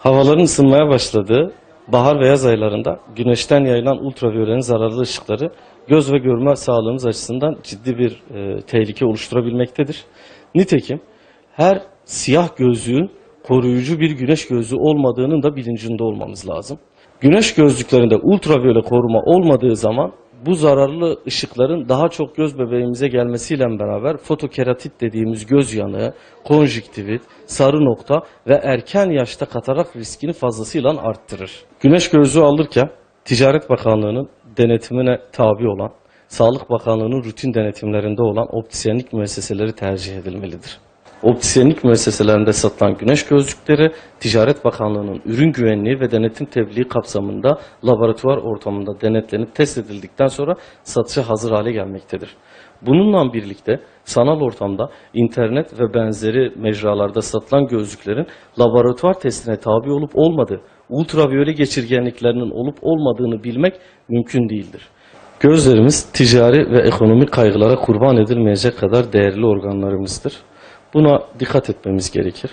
Havaların ısınmaya başladığı bahar ve yaz aylarında güneşten yayılan ultraviyolenin zararlı ışıkları göz ve görme sağlığımız açısından ciddi bir e, tehlike oluşturabilmektedir. Nitekim her siyah gözlüğün koruyucu bir güneş gözlüğü olmadığının da bilincinde olmamız lazım. Güneş gözlüklerinde ultraviyole koruma olmadığı zaman bu zararlı ışıkların daha çok göz bebeğimize gelmesiyle beraber fotokeratit dediğimiz göz yanığı, konjüktivit, sarı nokta ve erken yaşta katarak riskini fazlasıyla arttırır. Güneş gözlüğü alırken Ticaret Bakanlığı'nın denetimine tabi olan, Sağlık Bakanlığı'nın rutin denetimlerinde olan optisyenlik müesseseleri tercih edilmelidir. Optisyenlik müesseselerinde satılan güneş gözlükleri Ticaret Bakanlığı'nın ürün güvenliği ve denetim tebliği kapsamında laboratuvar ortamında denetlenip test edildikten sonra satışa hazır hale gelmektedir. Bununla birlikte sanal ortamda internet ve benzeri mecralarda satılan gözlüklerin laboratuvar testine tabi olup olmadığı, ultraviyole geçirgenliklerinin olup olmadığını bilmek mümkün değildir. Gözlerimiz ticari ve ekonomik kaygılara kurban edilmeyecek kadar değerli organlarımızdır. Buna dikkat etmemiz gerekir.